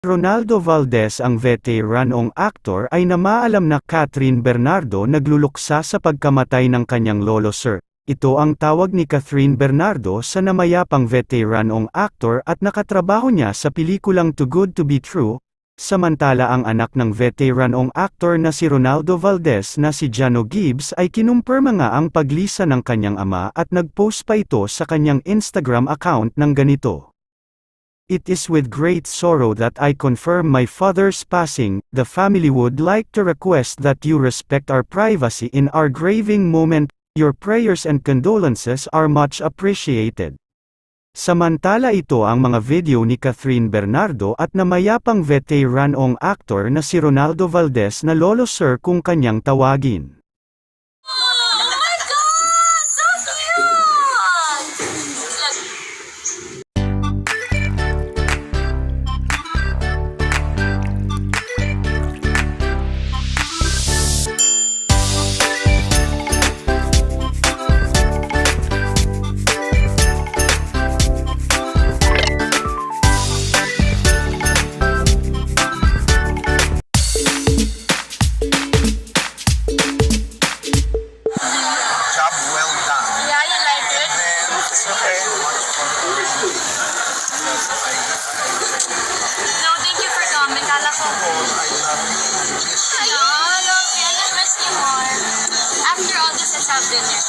Ronaldo Valdez ang veteranong aktor ay namaalam na Catherine Bernardo nagluluksa sa pagkamatay ng kanyang lolo Sir. Ito ang tawag ni Catherine Bernardo sa namayapang veteranong aktor at nakatrabaho niya sa pelikulang Too Good to Be True, samantala ang anak ng veteranong aktor na si Ronaldo Valdez na si Jano Gibbs ay kinumpirma nga ang paglisa ng kanyang ama at nagpost pa ito sa kanyang Instagram account ng ganito. It is with great sorrow that I confirm my father's passing. The family would like to request that you respect our privacy in our grieving moment. Your prayers and condolences are much appreciated. Samantala ito ang mga video ni Catherine Bernardo at namayapang veteranong aktor na si Ronaldo Valdez na Lolo Sir kung kanyang tawagin. For coming. Kala ko. I love you and miss you. No, love you. I miss you more. After all this, have dinner.